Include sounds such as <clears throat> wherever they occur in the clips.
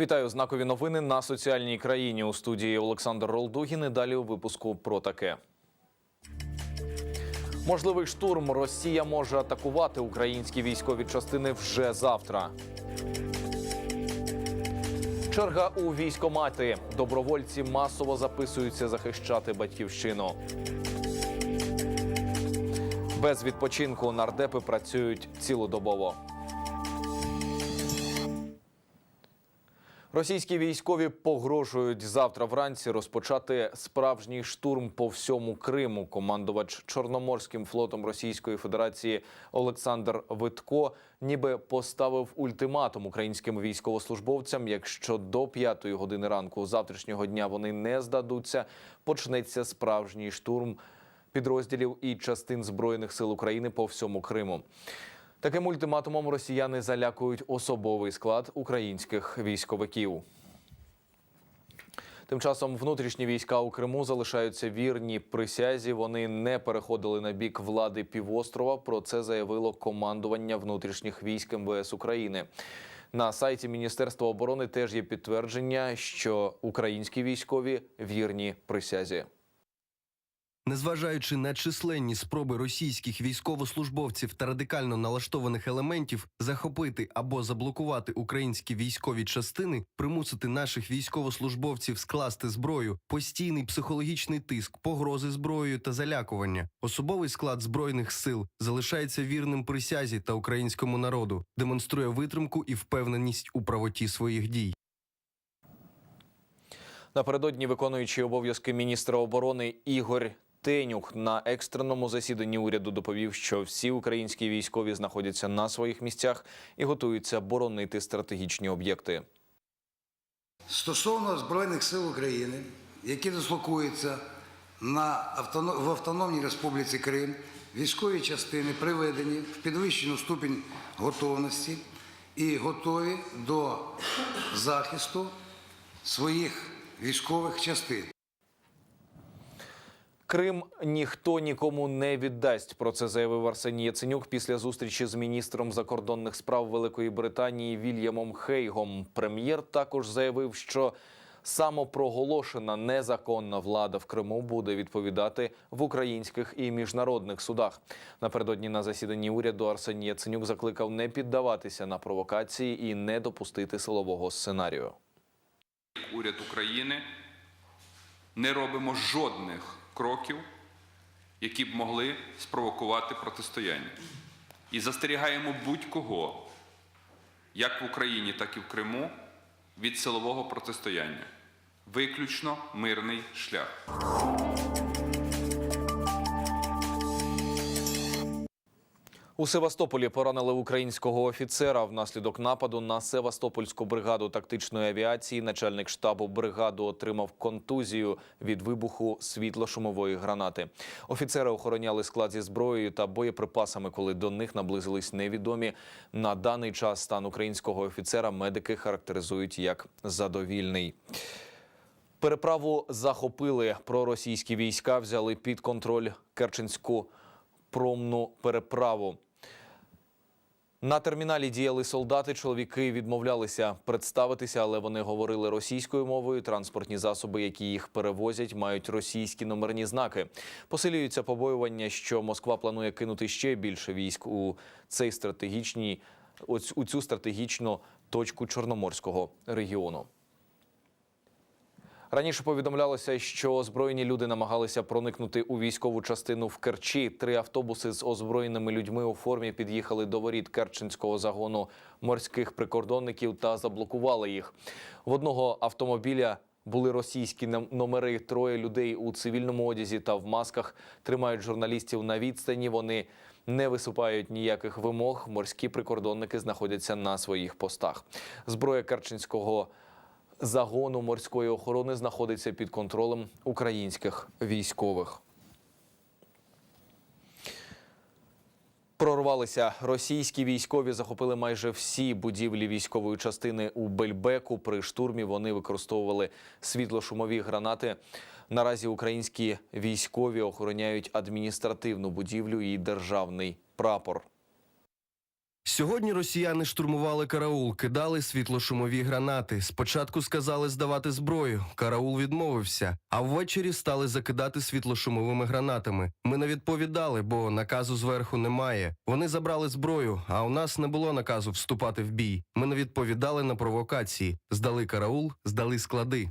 Вітаю знакові новини на соціальній країні у студії Олександр Ролдугін. І далі у випуску про таке. Можливий штурм. Росія може атакувати українські військові частини вже завтра. Черга у військомати. Добровольці масово записуються захищати батьківщину. Без відпочинку нардепи працюють цілодобово. Російські військові погрожують завтра вранці розпочати справжній штурм по всьому Криму. Командувач Чорноморським флотом Російської Федерації Олександр Витко ніби поставив ультиматум українським військовослужбовцям. Якщо до п'ятої години ранку завтрашнього дня вони не здадуться, почнеться справжній штурм підрозділів і частин збройних сил України по всьому Криму. Таким ультиматумом росіяни залякують особовий склад українських військовиків. Тим часом внутрішні війська у Криму залишаються вірні присязі. Вони не переходили на бік влади півострова. Про це заявило командування внутрішніх військ МВС України. На сайті Міністерства оборони теж є підтвердження, що українські військові вірні присязі. Незважаючи на численні спроби російських військовослужбовців та радикально налаштованих елементів захопити або заблокувати українські військові частини, примусити наших військовослужбовців скласти зброю, постійний психологічний тиск, погрози зброєю та залякування, особовий склад збройних сил залишається вірним присязі та українському народу, демонструє витримку і впевненість у правоті своїх дій. Напередодні виконуючий обов'язки міністра оборони Ігор Тенюк на екстреному засіданні уряду доповів, що всі українські військові знаходяться на своїх місцях і готуються боронити стратегічні об'єкти. Стосовно Збройних сил України, які дислокуються на в Автономній Республіці Крим, військові частини приведені в підвищену ступінь готовності і готові до захисту своїх військових частин. Крим ніхто нікому не віддасть. Про це заявив Арсеній Яценюк після зустрічі з міністром закордонних справ Великої Британії Вільямом Хейгом. Прем'єр також заявив, що самопроголошена незаконна влада в Криму буде відповідати в українських і міжнародних судах. Напередодні на засіданні уряду Арсеній Яценюк закликав не піддаватися на провокації і не допустити силового сценарію. уряд України не робимо жодних кроків, які б могли спровокувати протистояння. І застерігаємо будь-кого, як в Україні, так і в Криму, від силового протистояння. Виключно мирний шлях. У Севастополі поранили українського офіцера внаслідок нападу на Севастопольську бригаду тактичної авіації. Начальник штабу бригади отримав контузію від вибуху світло-шумової гранати. Офіцери охороняли склад зі зброєю та боєприпасами, коли до них наблизились невідомі. На даний час стан українського офіцера медики характеризують як задовільний. Переправу захопили. Проросійські війська взяли під контроль Керченську промну переправу. На терміналі діяли солдати. Чоловіки відмовлялися представитися, але вони говорили російською мовою. Транспортні засоби, які їх перевозять, мають російські номерні знаки. Посилюються побоювання, що Москва планує кинути ще більше військ у цей стратегічній у цю стратегічну точку Чорноморського регіону. Раніше повідомлялося, що озброєні люди намагалися проникнути у військову частину в Керчі. Три автобуси з озброєними людьми у формі під'їхали до воріт Керченського загону морських прикордонників та заблокували їх. В одного автомобіля були російські номери. Троє людей у цивільному одязі та в масках тримають журналістів на відстані. Вони не висупають ніяких вимог. Морські прикордонники знаходяться на своїх постах. Зброя Керченського загону морської охорони знаходиться під контролем українських військових. Прорвалися російські військові, захопили майже всі будівлі військової частини у Бельбеку. При штурмі вони використовували світлошумові гранати. Наразі українські військові охороняють адміністративну будівлю і державний прапор. Сьогодні росіяни штурмували караул, кидали світлошумові гранати. Спочатку сказали здавати зброю. Караул відмовився, а ввечері стали закидати світлошумовими гранатами. Ми не відповідали, бо наказу зверху немає. Вони забрали зброю, а у нас не було наказу вступати в бій. Ми не відповідали на провокації. Здали караул, здали склади.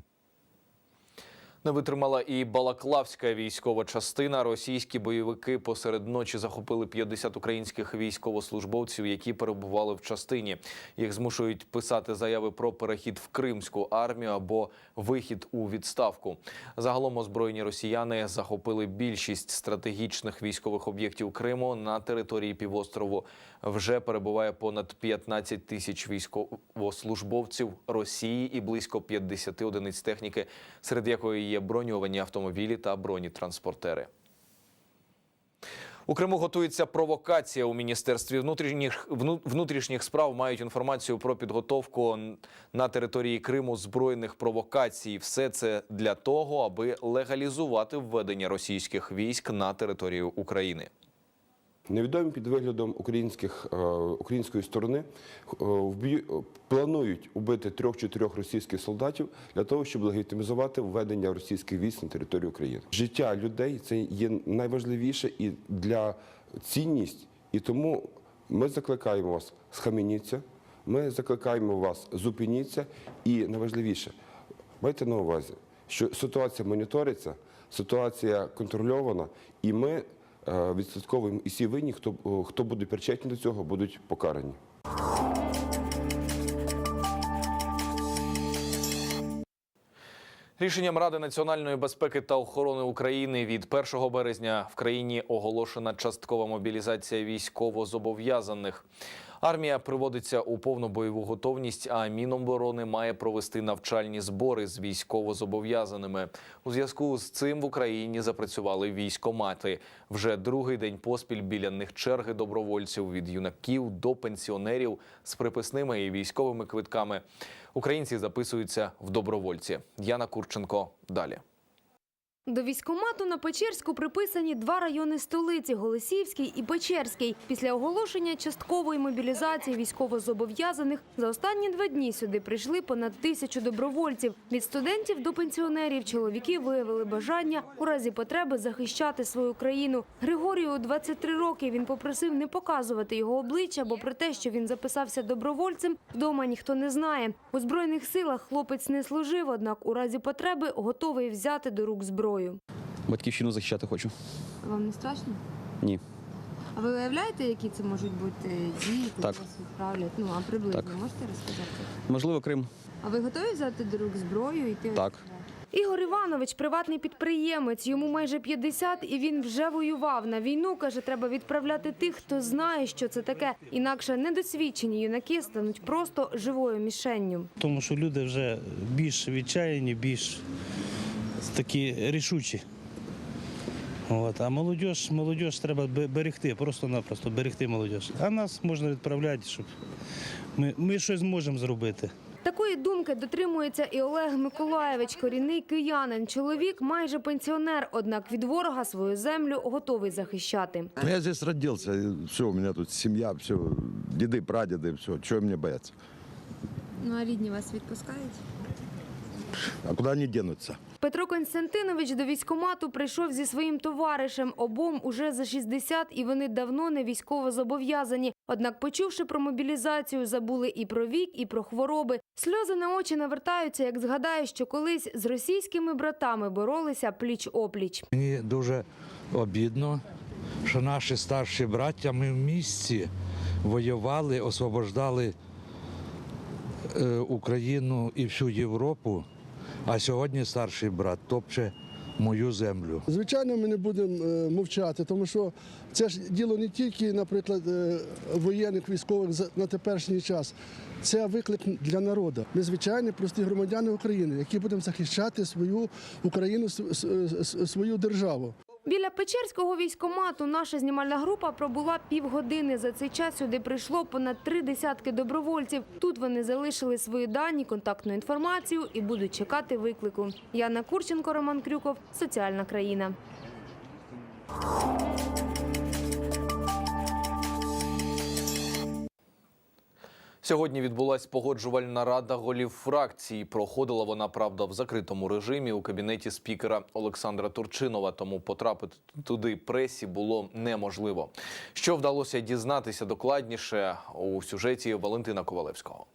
Не витримала і Балаклавська військова частина. Російські бойовики посеред ночі захопили 50 українських військовослужбовців, які перебували в частині. Їх змушують писати заяви про перехід в Кримську армію або вихід у відставку. Загалом озброєні росіяни захопили більшість стратегічних військових об'єктів Криму на території півострову. Вже перебуває понад 15 тисяч військовослужбовців Росії і близько 50 одиниць техніки, серед якої є броньовані автомобілі та бронетранспортери. У Криму готується провокація у міністерстві внутрішніх внутрішніх справ. Мають інформацію про підготовку на території Криму збройних провокацій. Все це для того, аби легалізувати введення російських військ на територію України. Невідомі під виглядом українських, е, української сторони е, планують убити трьох-чотирьох російських солдатів для того, щоб легітимізувати введення російських військ на територію України. Життя людей це є найважливіше і для цінність. І тому ми закликаємо вас схаменіться, ми закликаємо вас зупиніться. І найважливіше, майте на увазі, що ситуація моніториться, ситуація контрольована, і ми е, і всі винні, хто, е, хто буде причетні до цього, будуть покарані. Рішенням Ради національної безпеки та охорони України від 1 березня в країні оголошена часткова мобілізація військовозобов'язаних. Армія приводиться у повну бойову готовність, а Міноборони має провести навчальні збори з військовозобов'язаними. У зв'язку з цим в Україні запрацювали військомати. Вже другий день поспіль біля них черги добровольців від юнаків до пенсіонерів з приписними і військовими квитками. Українці записуються в добровольці. Яна Курченко далі. До військкомату на Печерську приписані два райони столиці – Голосіївський і Печерський. Після оголошення часткової мобілізації військовозобов'язаних за останні два дні сюди прийшли понад тисячу добровольців. Від студентів до пенсіонерів чоловіки виявили бажання у разі потреби захищати свою країну. Григорію 23 роки. Він попросив не показувати його обличчя, бо про те, що він записався добровольцем, вдома ніхто не знає. У Збройних силах хлопець не служив, однак у разі потреби готовий взяти до рук зброю. Батьківщину захищати хочу. Вам не страшно? Ні. А ви уявляєте, які це можуть бути дії, Так. вас відправлять? Ну, а приблизно Так. можете розказати? Можливо, Крим. А ви готові взяти до рук зброю і йти? Так. Ігор Іванович – приватний підприємець. Йому майже 50, і він вже воював. На війну, каже, треба відправляти тих, хто знає, що це таке. Інакше недосвідчені юнаки стануть просто живою мішенню. Тому що люди вже більш відчаяні, більш такі рішучі. От. А молодь, молодь треба берегти, просто-напросто берегти молодь. А нас можна відправляти, щоб ми, ми щось зможемо зробити. Такої думки дотримується і Олег Миколаєвич, корінний киянин. Чоловік майже пенсіонер, однак від ворога свою землю готовий захищати. Ну, я здесь родился, все, у меня тут семья, все, деды, прадеды, все, чего мне бояться? Ну а рідні вас відпускають? А куда они денутся? Петро Константинович до військкомату прийшов зі своїм товаришем. Обом уже за 60, і вони давно не військово зобов'язані. Однак, почувши про мобілізацію, забули і про вік, і про хвороби. Сльози на очі навертаються, як згадаю, що колись з російськими братами боролися пліч-опліч. Мені дуже обідно, що наші старші браття ми в місті воювали, освобождали е, Україну і всю Європу, а сьогодні старший брат топче мою землю. Звичайно, ми не будемо е, мовчати, тому що це ж діло не тільки, наприклад, е, воєнних військових на теперішній час. Це виклик для народу. Ми звичайні прості громадяни України, які будемо захищати свою Україну, свою державу. Біля Печерського військкомату наша знімальна група пробула півгодини. За цей час сюди прийшло понад три десятки добровольців. Тут вони залишили свої дані, контактну інформацію і будуть чекати виклику. Яна Курченко, Роман Крюков, Соціальна країна. Сьогодні відбулась погоджувальна рада голів фракцій. Проходила вона, правда, в закритому режимі у кабінеті спікера Олександра Турчинова. Тому потрапити туди пресі було неможливо. Що вдалося дізнатися докладніше у сюжеті Валентина Ковалевського.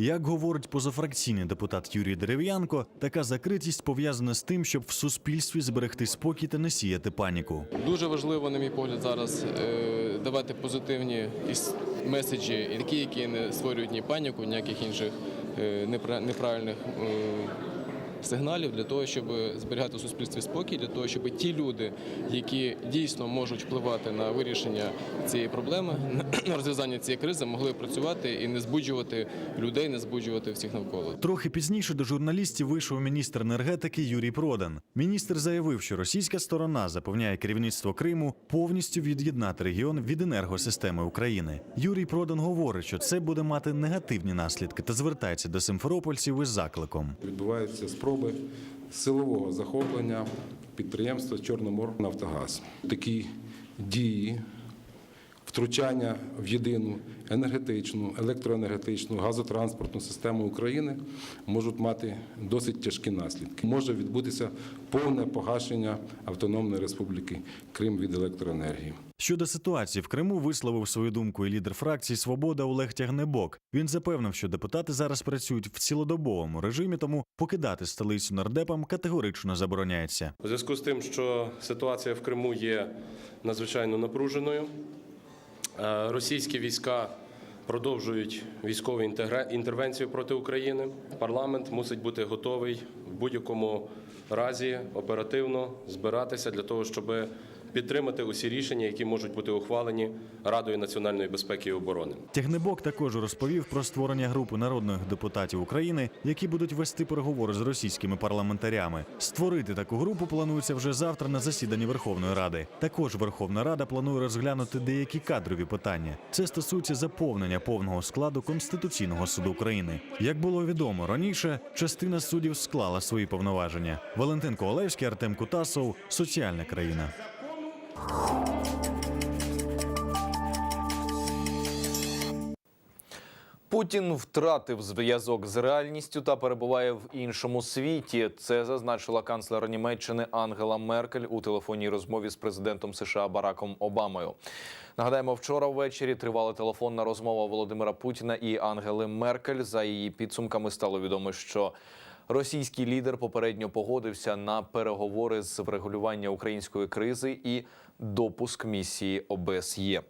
Як говорить позафракційний депутат Юрій Дерев'янко, така закритість пов'язана з тим, щоб в суспільстві зберегти спокій та не сіяти паніку. Дуже важливо, на мій погляд, зараз е, давати позитивні меседжі, такі, які не створюють ні паніку, ніяких інших е, непра- неправильних е, сигналів для того, щоб зберігати у суспільстві спокій, для того, щоб ті люди, які дійсно можуть впливати на вирішення цієї проблеми, <clears throat> на розв'язання цієї кризи, могли працювати і не збуджувати людей, не збуджувати всіх навколо. Трохи пізніше до журналістів вийшов міністр енергетики Юрій Продан. Міністр заявив, що російська сторона запевняє керівництво Криму повністю від'єднати регіон від енергосистеми України. Юрій Продан говорить, що це буде мати негативні наслідки та звертається до симферопольців із закликом. Відбуваються спроби силового захоплення підприємства Чорноморнафтогаз. Такі дії, втручання в єдину енергетичну, електроенергетичну, газотранспортну систему України можуть мати досить тяжкі наслідки. Може відбутися повне погашення Автономної Республіки Крим від електроенергії. Щодо ситуації в Криму висловив свою думку і лідер фракції Свобода Олег Тягнебок. Він запевнив, що депутати зараз працюють в цілодобовому режимі, тому покидати столицю нардепам категорично забороняється. У зв'язку з тим, що ситуація в Криму є надзвичайно напруженою, е, російські війська продовжують військову інтервенцію проти України. Парламент мусить бути готовий в будь-якому разі оперативно збиратися для того, щоб підтримати усі рішення, які можуть бути ухвалені Радою національної безпеки і оборони. Тягнебок також розповів про створення групи народних депутатів України, які будуть вести переговори з російськими парламентарями. Створити таку групу планується вже завтра на засіданні Верховної Ради. Також Верховна Рада планує розглянути деякі кадрові питання. Це стосується заповнення повного складу Конституційного суду України. Як було відомо раніше, частина суддів склала свої повноваження. Валентин Ковалевський, Артем Кутасов, соціальна країна. Путін втратив зв'язок з реальністю та перебуває в іншому світі. Це зазначила канцлер Німеччини Ангела Меркель у телефонній розмові з президентом США Бараком Обамою. Нагадаємо, вчора ввечері тривала телефонна розмова Володимира Путіна і Ангели Меркель. За її підсумками стало відомо, що російський лідер попередньо погодився на переговори з врегулювання української кризи і допуск місії ОБСЄ.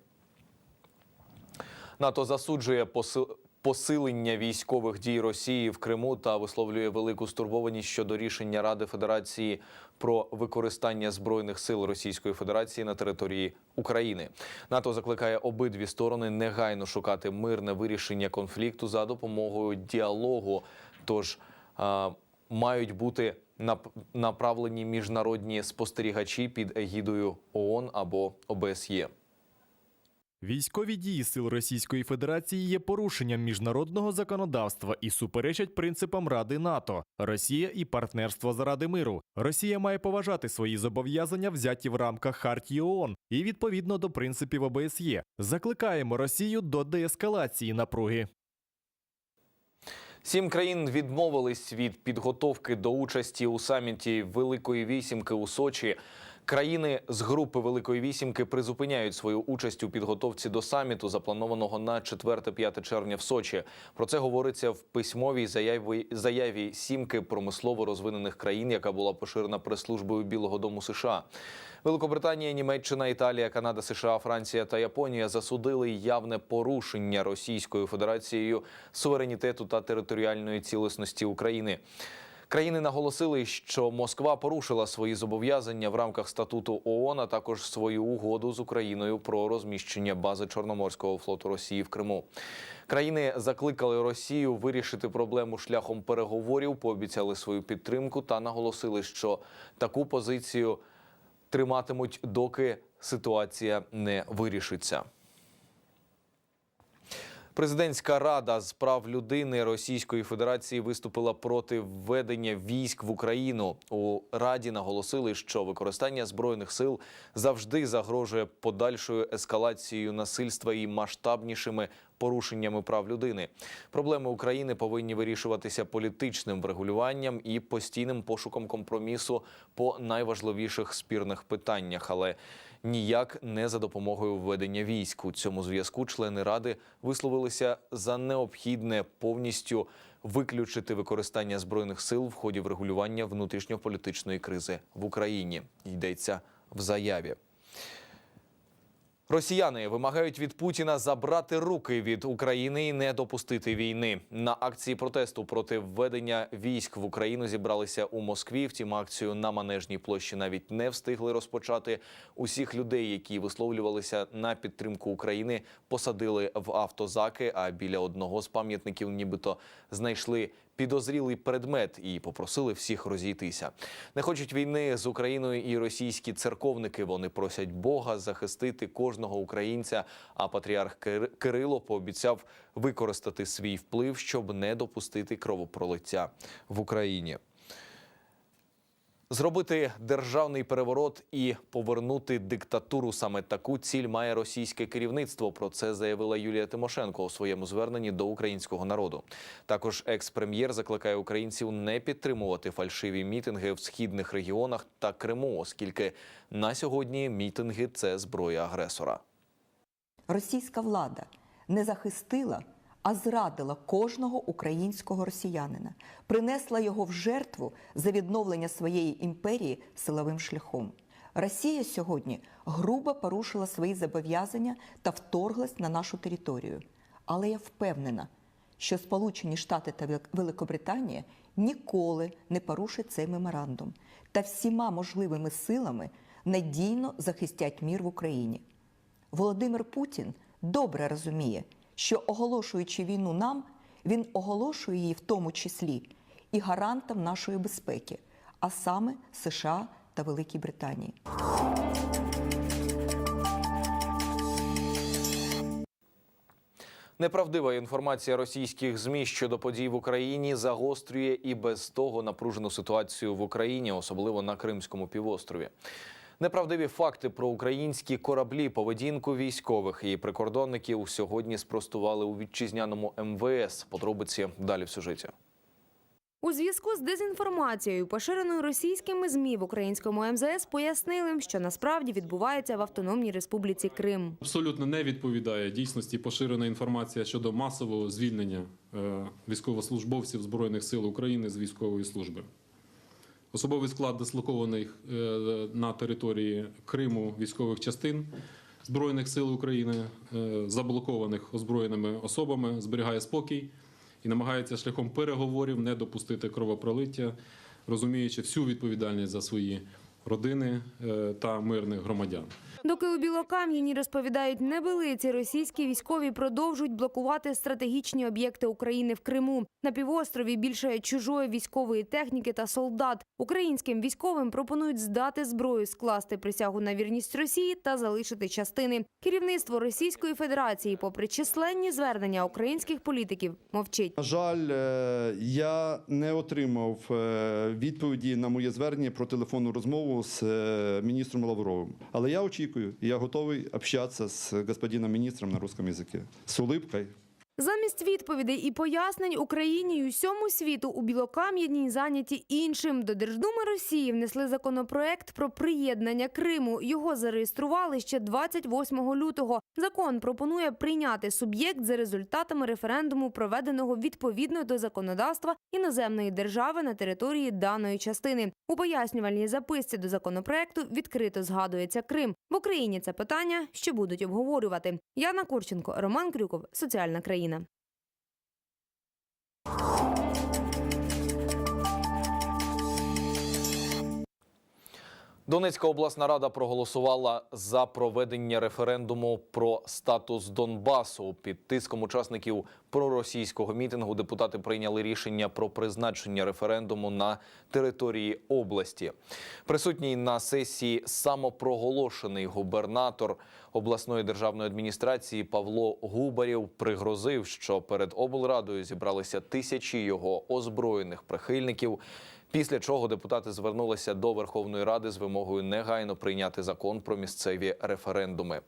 НАТО засуджує посил- посилення військових дій Росії в Криму та висловлює велику стурбованість щодо рішення Ради Федерації про використання збройних сил Російської Федерації на території України. НАТО закликає обидві сторони негайно шукати мирне вирішення конфлікту за допомогою діалогу. Тож мають бути нап- направлені міжнародні спостерігачі під егідою ООН або ОБСЄ. Військові дії сил Російської Федерації є порушенням міжнародного законодавства і суперечать принципам Ради НАТО, Росія і партнерство заради миру. Росія має поважати свої зобов'язання, взяті в рамках Хартії ООН і відповідно до принципів ОБСЄ. Закликаємо Росію до деескалації напруги. Сім країн відмовились від підготовки до участі у саміті Великої вісімки у Сочі. Країни з групи Великої вісімки призупиняють свою участь у підготовці до саміту, запланованого на 4-5 червня в Сочі. Про це говориться в письмовій заяві, заяві сімки промислово розвинених країн, яка була поширена прес-службою Білого Дому США. Великобританія, Німеччина, Італія, Канада, США, Франція та Японія засудили явне порушення Російською Федерацією суверенітету та територіальної цілісності України. Країни наголосили, що Москва порушила свої зобов'язання в рамках статуту ООН, а також свою угоду з Україною про розміщення бази Чорноморського флоту Росії в Криму. Країни закликали Росію вирішити проблему шляхом переговорів, пообіцяли свою підтримку та наголосили, що таку позицію триматимуть, доки ситуація не вирішиться. Президентська рада з прав людини Російської Федерації виступила проти введення військ в Україну. У раді наголосили, що використання збройних сил завжди загрожує подальшою ескалацією насильства і масштабнішими порушеннями прав людини. Проблеми України повинні вирішуватися політичним врегулюванням і постійним пошуком компромісу по найважливіших спірних питаннях, але ніяк не за допомогою введення військ. У цьому зв'язку члени ради висловилися за необхідне повністю виключити використання збройних сил в ході врегулювання внутрішньополітичної кризи в Україні. Йдеться в заяві. Росіяни вимагають від Путіна забрати руки від України і не допустити війни. На акції протесту проти введення військ в Україну зібралися у Москві. Втім, акцію на манежній площі навіть не встигли розпочати. Усіх людей, які висловлювалися на підтримку України, посадили в автозаки. А біля одного з пам'ятників, нібито знайшли підозрілий предмет і попросили всіх розійтися. Не хочуть війни з Україною і російські церковники. Вони просять Бога захистити кожного українця. А патріарх Кирило пообіцяв використати свій вплив, щоб не допустити кровопролиття в Україні. Зробити державний переворот і повернути диктатуру саме таку ціль має російське керівництво. Про це заявила Юлія Тимошенко у своєму зверненні до українського народу. Також екс-прем'єр закликає українців не підтримувати фальшиві мітинги в східних регіонах та Криму, оскільки на сьогодні мітинги це зброя агресора. Російська влада не захистила, а зрадила кожного українського росіянина, принесла його в жертву за відновлення своєї імперії силовим шляхом. Росія сьогодні грубо порушила свої зобов'язання та вторглась на нашу територію. Але я впевнена, що Сполучені Штати та Вел- Великобританія ніколи не порушать цей меморандум та всіма можливими силами надійно захистять мір в Україні. Володимир Путін добре розуміє, що оголошуючи війну нам, він оголошує її в тому числі і гарантом нашої безпеки, а саме США та Великій Британії. Неправдива інформація російських змі щодо подій в Україні загострює і без того напружену ситуацію в Україні, особливо на Кримському півострові. Неправдиві факти про українські кораблі, поведінку військових і прикордонників сьогодні спростували у вітчизняному МВС. Подробиці далі в сюжеті. У зв'язку з дезінформацією, поширеною російськими змі в українському МЗС, пояснили, що насправді відбувається в Автономній Республіці Крим. Абсолютно не відповідає дійсності поширена інформація щодо масового звільнення е, військовослужбовців Збройних сил України з військової служби. Особовий склад дислокований е, на території Криму військових частин Збройних сил України, е, заблокованих озброєними особами, зберігає спокій і намагається шляхом переговорів не допустити кровопролиття, розуміючи всю відповідальність за свої родини е, та мирних громадян. Доки у Білокам'яні розповідають небелиці, російські військові продовжують блокувати стратегічні об'єкти України в Криму. На півострові більше чужої військової техніки та солдат. Українським військовим пропонують здати зброю, скласти присягу на вірність Росії та залишити частини. Керівництво Російської Федерації, попри численні звернення українських політиків, мовчить. На жаль, е, я не отримав е, відповіді на моє звернення про телефонну розмову з е, міністром Лавровим. Але я очікую, і я готовий общатися з господином міністром на русском языке. З улыбкой. Замість відповідей і пояснень Україні й усьому світу у Білокам'яній зайняті іншим. До Держдуми Росії внесли законопроект про приєднання Криму. Його зареєстрували ще 28 лютого. Закон пропонує прийняти суб'єкт за результатами референдуму, проведеного відповідно до законодавства іноземної держави на території даної частини. У пояснювальній записці до законопроекту відкрито згадується Крим. В Україні це питання, що будуть обговорювати. Яна Курченко, Роман Крюков, Соціальна країна. Україна. Донецька обласна рада проголосувала за проведення референдуму про статус Донбасу. Під тиском учасників проросійського мітингу депутати прийняли рішення про призначення референдуму на території області. Присутній на сесії самопроголошений губернатор обласної державної адміністрації Павло Губарєв пригрозив, що перед облрадою зібралися тисячі його озброєних прихильників. Після чого депутати звернулися до Верховної Ради з вимогою негайно прийняти закон про місцеві референдуми.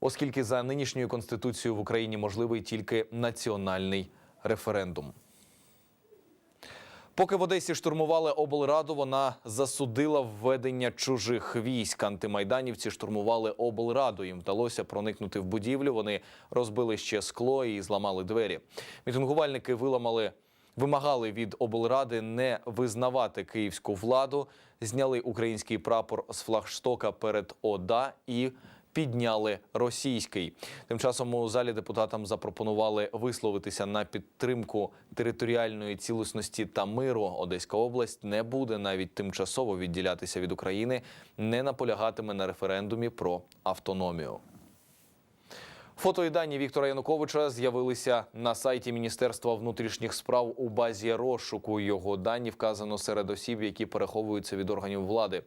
Оскільки за нинішньою конституцією в Україні можливий тільки національний референдум. Поки в Одесі штурмували облраду, вона засудила введення чужих військ. Антимайданівці штурмували облраду. Їм вдалося проникнути в будівлю. Вони розбили ще скло і зламали двері. Мітингувальники виламали. Вимагали від облради не визнавати київську владу, зняли український прапор з флагштока перед ОДА і підняли російський. Тим часом у залі депутатам запропонували висловитися на підтримку територіальної цілісності та миру. Одеська область не буде навіть тимчасово відділятися від України, не наполягатиме на референдумі про автономію. Фото і дані Віктора Януковича з'явилися на сайті Міністерства внутрішніх справ у базі розшуку. Його дані вказано серед осіб, які переховуються від органів влади.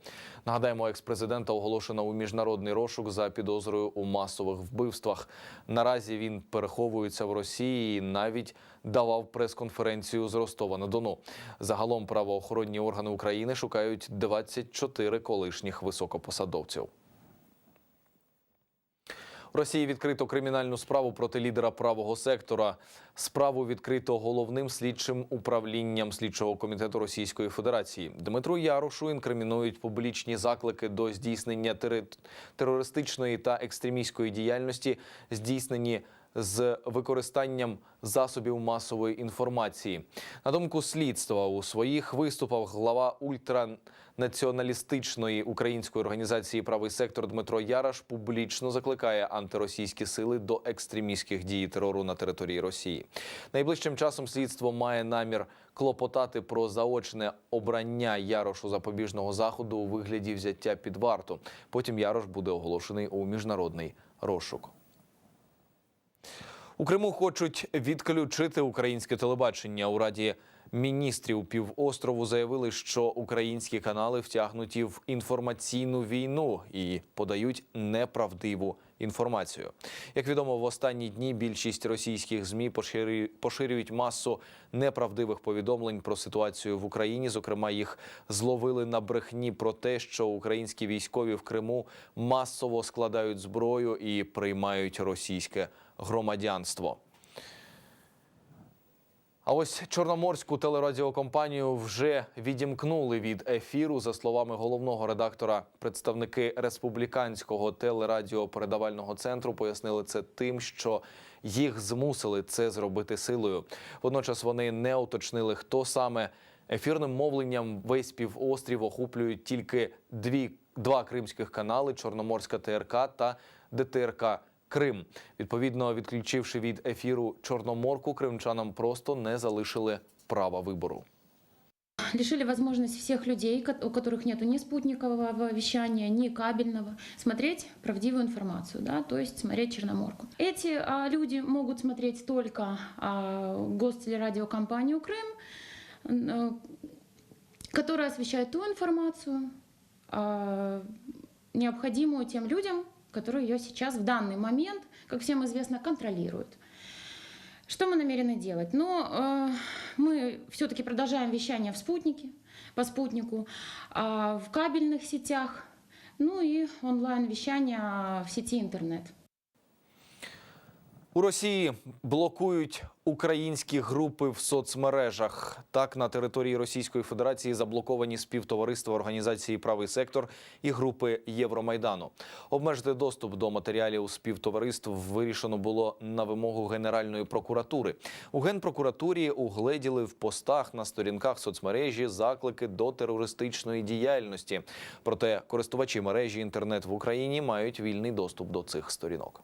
Нагадаємо, екс-президента оголошено у міжнародний розшук за підозрою у масових вбивствах. Наразі він переховується в Росії і навіть давав прес-конференцію з Ростова на Дону. Загалом правоохоронні органи України шукають 24 колишніх високопосадовців. Росії відкрито кримінальну справу проти лідера правого сектора. Справу відкрито головним слідчим управлінням слідчого комітету Російської Федерації. Дмитру Ярушу інкримінують публічні заклики до здійснення терористичної та екстремістської діяльності, здійснені з використанням засобів масової інформації. На думку слідства, у своїх виступах глава ультранаціоналістичної української організації Правий сектор Дмитро Яраш публічно закликає антиросійські сили до екстремістських дій терору на території Росії. Найближчим часом слідство має намір клопотати про заочне обрання Ярошу запобіжного заходу у вигляді взяття під варту. Потім Ярош буде оголошений у міжнародний розшук. У Криму хочуть відключити українське телебачення. У раді міністрів півострову заявили, що українські канали втягнуті в інформаційну війну і подають неправдиву інформацію. Як відомо, в останні дні більшість російських змі поширюють масу неправдивих повідомлень про ситуацію в Україні. Зокрема, їх зловили на брехні про те, що українські військові в Криму масово складають зброю і приймають російське громадянство. А ось чорноморську телерадіокомпанію вже відімкнули від ефіру. За словами головного редактора, представники республіканського телерадіопередавального центру пояснили це тим, що їх змусили це зробити силою. Водночас вони не уточнили, хто саме ефірним мовленням весь півострів охоплюють тільки дві два кримських канали: Чорноморська ТРК та ДТРК Крим. Відповідно, відключивши від ефіру Чорноморку, кримчанам просто не залишили права вибору. лишили возможность всех людей, ко- у которых нет ни спутникового вещания, ни кабельного, смотреть правдивую информацию, да, то есть смотреть Черноморку. Эти а, люди могут смотреть только а, гостелерадиокомпанию «Крым», н- э, которая освещает ту информацию, а, необходимую тем людям, которые ее сейчас в данный момент, как всем известно, контролируют. Что мы намерены делать? Ну, э, мы все-таки продолжаем вещание в спутнике, по спутнику, а в кабельных сетях, ну и онлайн-вещание в сети интернет. У Росії блокують українські групи в соцмережах. Так, на території Російської Федерації заблоковані співтовариства організації Правий сектор і групи Євромайдану. Обмежити доступ до матеріалів співтовариств вирішено було на вимогу Генеральної прокуратури. У генпрокуратурі угледіли в постах на сторінках соцмережі заклики до терористичної діяльності. Проте користувачі мережі інтернет в Україні мають вільний доступ до цих сторінок.